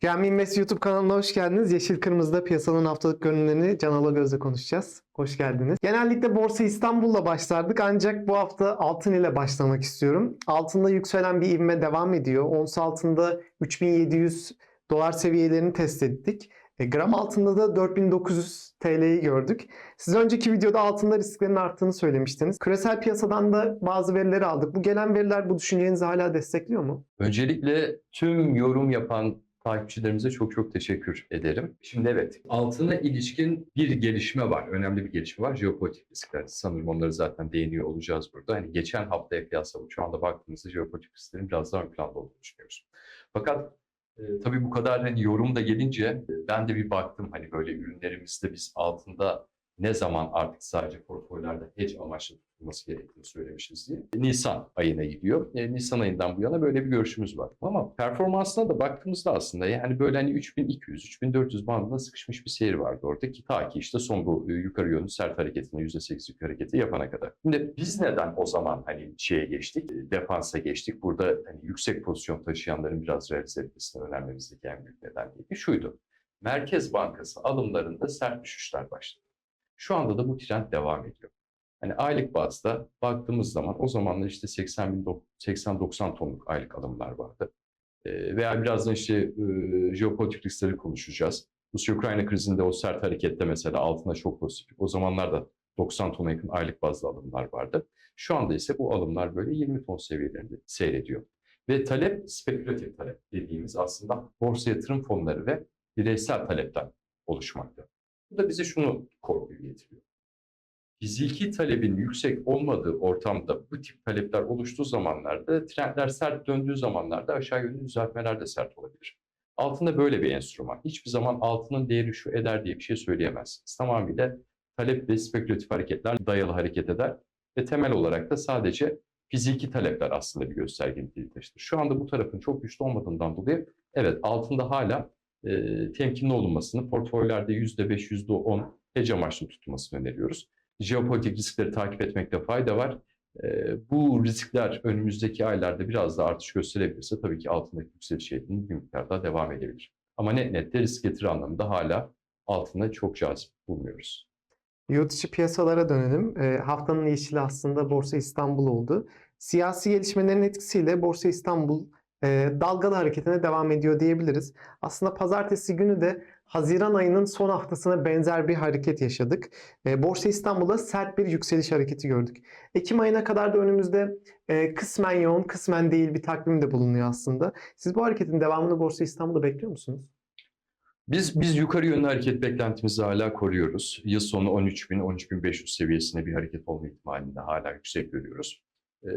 Gemi Invest YouTube kanalına hoş geldiniz. Yeşil Kırmızı'da piyasanın haftalık görünümlerini Can Alagöz'le konuşacağız. Hoş geldiniz. Genellikle Borsa İstanbul'la başlardık ancak bu hafta altın ile başlamak istiyorum. Altında yükselen bir ivme devam ediyor. Ons altında 3700 dolar seviyelerini test ettik. E, gram altında da 4900 TL'yi gördük. Siz önceki videoda altında risklerin arttığını söylemiştiniz. Küresel piyasadan da bazı verileri aldık. Bu gelen veriler bu düşüncenizi hala destekliyor mu? Öncelikle tüm yorum yapan takipçilerimize çok çok teşekkür ederim. Şimdi evet, altına ilişkin bir gelişme var. Önemli bir gelişme var. Jeopolitik riskler. Sanırım onları zaten değiniyor olacağız burada. Hani geçen haftaya kıyasla şu anda baktığımızda jeopolitik risklerin biraz daha ön planda olduğunu düşünüyoruz. Fakat e, tabii bu kadar hani yorum da gelince ben de bir baktım hani böyle ürünlerimizde biz altında ne zaman artık sadece portföylerde hedge amaçlı tutulması gerektiğini söylemişiz diye. Nisan ayına gidiyor. E, Nisan ayından bu yana böyle bir görüşümüz var. Ama performansına da baktığımızda aslında yani böyle hani 3200-3400 bandında sıkışmış bir seyir vardı orada ki ta ki işte son bu e, yukarı yönlü sert hareketini %8 yukarı hareketi yapana kadar. Şimdi biz neden o zaman hani şeye geçtik, e, defansa geçtik. Burada hani yüksek pozisyon taşıyanların biraz realize etmesine önermemizdeki en büyük neden? Şuydu. Merkez Bankası alımlarında sert düşüşler başladı. Şu anda da bu trend devam ediyor. Hani aylık bazda baktığımız zaman o zamanlar işte 80 bin 80-90 tonluk aylık alımlar vardı. Ee, veya birazdan işte e, jeopolitik riskleri konuşacağız. Rusya-Ukrayna krizinde o sert harekette mesela altına çok pozitif. O zamanlar da 90 tona yakın aylık bazda alımlar vardı. Şu anda ise bu alımlar böyle 20 ton seviyelerinde seyrediyor. Ve talep spekülatif talep dediğimiz aslında borsa yatırım fonları ve bireysel talepten oluşmakta. Bu da bize şunu korkuyu getiriyor. Fiziki talebin yüksek olmadığı ortamda bu tip talepler oluştuğu zamanlarda, trendler sert döndüğü zamanlarda aşağı yönlü düzeltmeler de sert olabilir. Altında böyle bir enstrüman. Hiçbir zaman altının değeri şu eder diye bir şey söyleyemezsiniz. Tamamıyla talep ve spekülatif hareketler dayalı hareket eder ve temel olarak da sadece fiziki talepler aslında bir gösterge niteliği taşır. Şu anda bu tarafın çok güçlü olmadığından dolayı evet altında hala e, temkinli olunmasını, portföylerde %5, %10 hedge amaçlı tutulmasını öneriyoruz. Jeopolitik riskleri takip etmekte fayda var. E, bu riskler önümüzdeki aylarda biraz daha artış gösterebilirse tabii ki altındaki yükseliş eğitiminin bir miktar daha devam edebilir. Ama net nette risk getiri anlamında hala altında çok cazip bulmuyoruz. Yurt dışı piyasalara dönelim. E, haftanın yeşili aslında Borsa İstanbul oldu. Siyasi gelişmelerin etkisiyle Borsa İstanbul e, dalgalı hareketine devam ediyor diyebiliriz. Aslında pazartesi günü de Haziran ayının son haftasına benzer bir hareket yaşadık. E, Borsa İstanbul'da sert bir yükseliş hareketi gördük. Ekim ayına kadar da önümüzde e, kısmen yoğun, kısmen değil bir takvim de bulunuyor aslında. Siz bu hareketin devamını Borsa İstanbul'da bekliyor musunuz? Biz biz yukarı yönlü hareket beklentimizi hala koruyoruz. Yıl sonu 13.000-13.500 seviyesinde bir hareket olma ihtimalini hala yüksek görüyoruz. Ee,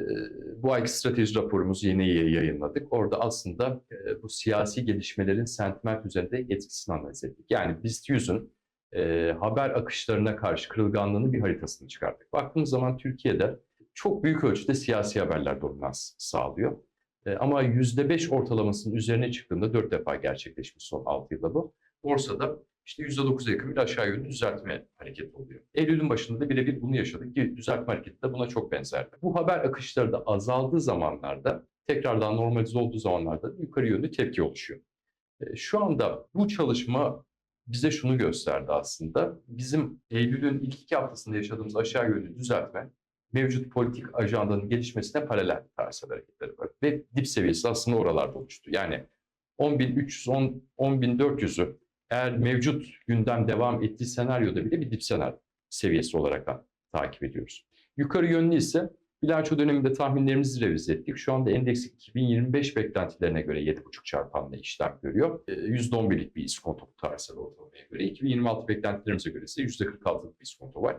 bu ayki strateji raporumuzu yeni yayınladık. Orada aslında e, bu siyasi gelişmelerin sentiment üzerinde etkisini analiz ettik. Yani BIST 100'ün e, haber akışlarına karşı kırılganlığının bir haritasını çıkarttık. Baktığımız zaman Türkiye'de çok büyük ölçüde siyasi haberler dominans sağlıyor. E, ama %5 ortalamasının üzerine çıktığında 4 defa gerçekleşmiş son 6 yılda bu. Borsada işte %9'a yakın bir aşağı yönlü düzeltme hareketi oluyor. Eylül'ün başında da birebir bunu yaşadık ki düzeltme hareketi de buna çok benzerdi. Bu haber akışları da azaldığı zamanlarda, tekrardan normalize olduğu zamanlarda yukarı yönlü tepki oluşuyor. E, Şu anda bu çalışma bize şunu gösterdi aslında. Bizim Eylül'ün ilk iki haftasında yaşadığımız aşağı yönlü düzeltme mevcut politik ajandanın gelişmesine paralel tarihsel hareketleri var. Ve dip seviyesi aslında oralarda oluştu. Yani 10.300, 10.400'ü eğer mevcut gündem devam ettiği senaryoda bile bir dip senaryo seviyesi olarak da takip ediyoruz. Yukarı yönlü ise bilanço döneminde tahminlerimizi revize ettik. Şu anda endeks 2025 beklentilerine göre 7,5 çarpanla işlem görüyor. %11'lik bir iskonto tarihsel ortalamaya göre. 2026 beklentilerimize göre ise %46'lık bir iskonto var.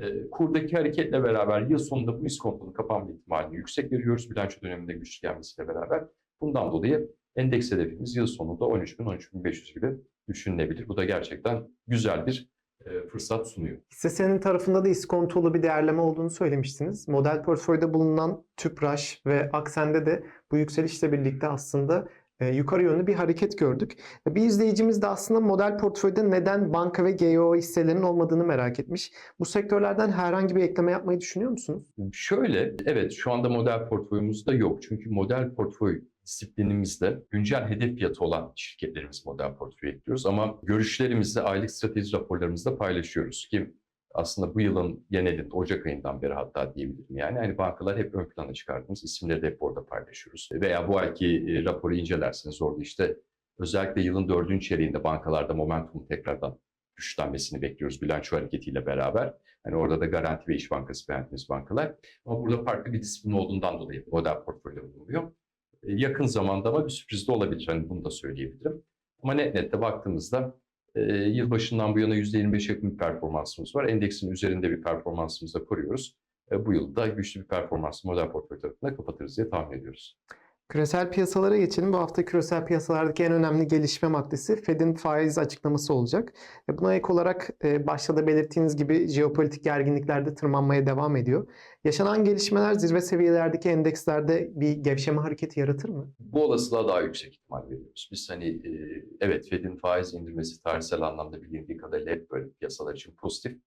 E, kurdaki hareketle beraber yıl sonunda bu iskontonun kapanma ihtimalini yüksek görüyoruz bilanço döneminde güçlü gelmesiyle beraber. Bundan dolayı endeks hedefimiz yıl sonunda 13.000-13.500 gibi düşünülebilir. Bu da gerçekten güzel bir e, fırsat sunuyor. Hisse senin tarafında da iskontolu bir değerleme olduğunu söylemiştiniz. Model portföyde bulunan Tüpraş ve Aksen'de de bu yükselişle birlikte aslında e, yukarı yönlü bir hareket gördük. Bir izleyicimiz de aslında model portföyde neden banka ve GEO hisselerinin olmadığını merak etmiş. Bu sektörlerden herhangi bir ekleme yapmayı düşünüyor musunuz? Şöyle, evet şu anda model portföyümüzde yok. Çünkü model portföy disiplinimizde güncel hedef fiyatı olan şirketlerimiz model portföye ekliyoruz ama görüşlerimizi aylık strateji raporlarımızda paylaşıyoruz ki aslında bu yılın genelinde Ocak ayından beri hatta diyebilirim yani hani bankalar hep ön plana çıkardığımız isimleri de hep orada paylaşıyoruz. Veya bu ayki e, raporu incelerseniz orada işte özellikle yılın dördüncü çeyreğinde bankalarda momentum tekrardan güçlenmesini bekliyoruz bilanço hareketiyle beraber. Hani orada da Garanti ve İş Bankası beğendiğimiz bankalar. Ama burada farklı bir disiplin olduğundan dolayı model portföyde bulunuyor. E, Yakın zamanda ama bir sürpriz de olabilir. Hani bunu da söyleyebilirim. Ama net nette baktığımızda e, yılbaşından bu yana %25 yakın bir performansımız var. Endeksin üzerinde bir performansımızı da koruyoruz. E, bu yılda güçlü bir performans model portföy tarafında kapatırız diye tahmin ediyoruz. Küresel piyasalara geçelim. Bu hafta küresel piyasalardaki en önemli gelişme maddesi Fed'in faiz açıklaması olacak. E, Buna ek olarak e, başta da belirttiğiniz gibi jeopolitik gerginlikler de tırmanmaya devam ediyor. Yaşanan gelişmeler zirve seviyelerdeki endekslerde bir gevşeme hareketi yaratır mı? Bu olasılığa daha yüksek ihtimal veriyoruz. Biz hani e, evet Fed'in faiz indirmesi tarihsel anlamda bilindiği kadarıyla hep böyle piyasalar için pozitif.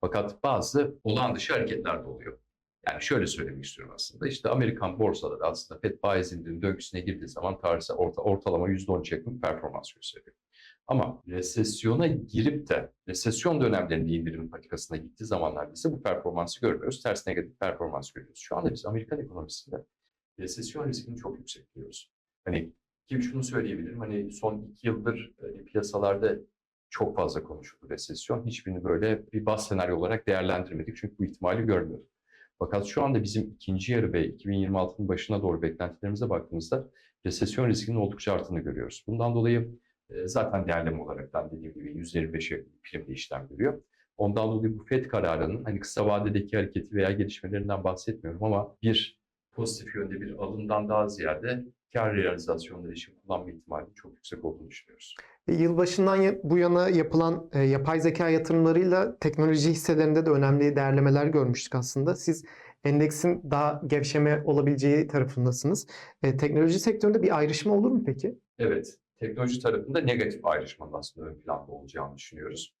Fakat bazı olağan dışı hareketler de oluyor. Yani şöyle söylemek istiyorum aslında. İşte Amerikan borsaları aslında Fed faiz indirim döngüsüne girdiği zaman tarihsel orta, ortalama %10 yakın performans gösteriyor. Ama resesyona girip de resesyon dönemlerinde indirim patikasına gittiği zamanlarda ise bu performansı görmüyoruz. Ters negatif performans görüyoruz. Şu anda biz Amerikan ekonomisinde resesyon riskini çok yüksek biliyoruz. Hani ki şunu söyleyebilirim. Hani son iki yıldır e, piyasalarda çok fazla konuşuldu resesyon. Hiçbirini böyle bir bas senaryo olarak değerlendirmedik. Çünkü bu ihtimali görmüyorduk. Fakat şu anda bizim ikinci yarı ve 2026'nın başına doğru beklentilerimize baktığımızda resesyon riskinin oldukça arttığını görüyoruz. Bundan dolayı e, zaten değerleme olarak dediğim gibi %25'e primde işlem görüyor. Ondan dolayı bu FED kararının hani kısa vadedeki hareketi veya gelişmelerinden bahsetmiyorum ama bir pozitif yönde bir alımdan daha ziyade kar realizasyonları için kullanma ihtimali çok yüksek olduğunu düşünüyoruz. E, Yılbaşından bu yana yapılan e, yapay zeka yatırımlarıyla teknoloji hisselerinde de önemli değerlemeler görmüştük aslında. Siz endeksin daha gevşeme olabileceği tarafındasınız. E, teknoloji sektöründe bir ayrışma olur mu peki? Evet, teknoloji tarafında negatif ayrışmanın aslında ön planda olacağını düşünüyoruz.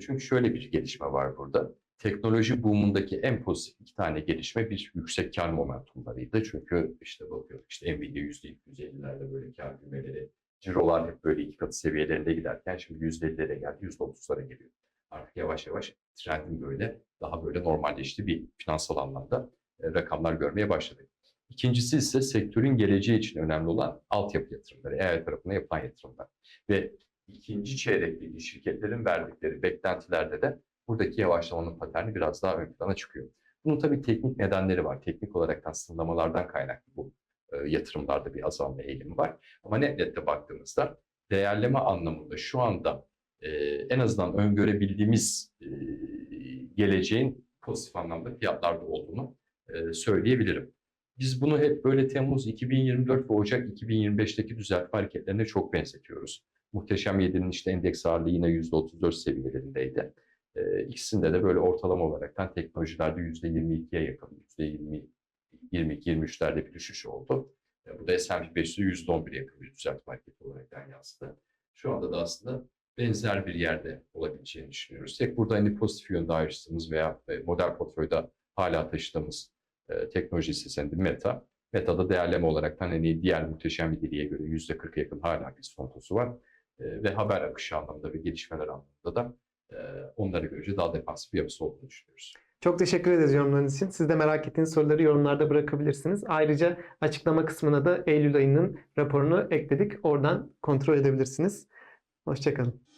Çünkü şöyle bir gelişme var burada. Teknoloji boom'undaki en pozitif iki tane gelişme bir yüksek kar momentumlarıydı. Çünkü işte bakıyorduk işte Nvidia %250'lerde böyle kar büyümeleri, cirolar hep böyle iki katı seviyelerinde giderken şimdi %50'lere geldi, %30'lara geliyor. Artık yavaş yavaş trendin böyle daha böyle normalleştiği bir finansal anlamda e, rakamlar görmeye başladık. İkincisi ise sektörün geleceği için önemli olan altyapı yatırımları, AI tarafına yapılan yatırımlar. Ve ikinci çeyrekteki şirketlerin verdikleri beklentilerde de buradaki yavaşlamanın paterni biraz daha ön plana çıkıyor. Bunun tabii teknik nedenleri var. Teknik olarak sınırlamalardan kaynaklı bu e, yatırımlarda bir azalma eğilimi var. Ama net nette baktığımızda değerleme anlamında şu anda e, en azından öngörebildiğimiz e, geleceğin pozitif anlamda fiyatlarda olduğunu e, söyleyebilirim. Biz bunu hep böyle Temmuz 2024 ve Ocak 2025'teki düzeltme hareketlerine çok benzetiyoruz. Muhteşem 7'nin işte endeks ağırlığı yine %34 seviyelerindeydi. Ee, ikisinde de böyle ortalama olaraktan teknolojilerde %22'ye yakın, %20 22-23'lerde bir düşüş oldu. E, bu da S&P 500'ü %11'e yakın bir düzeltme hareketi olarak yansıdı. Şu anda da aslında benzer bir yerde olabileceğini düşünüyoruz. Tek burada hani pozitif yönde ayrıştığımız veya e, model portföyde hala taşıdığımız e, teknoloji hissesinde Meta. Meta'da değerleme olarak hani diğer muhteşem bir diliye göre %40'a yakın hala bir fontosu var. E, ve haber akışı anlamında ve gelişmeler anlamında da e, onlara göre daha defansif bir yapısı olduğunu düşünüyoruz. Çok teşekkür ederiz yorumlarınız için. Siz de merak ettiğiniz soruları yorumlarda bırakabilirsiniz. Ayrıca açıklama kısmına da Eylül ayının raporunu ekledik. Oradan kontrol edebilirsiniz. Hoşçakalın.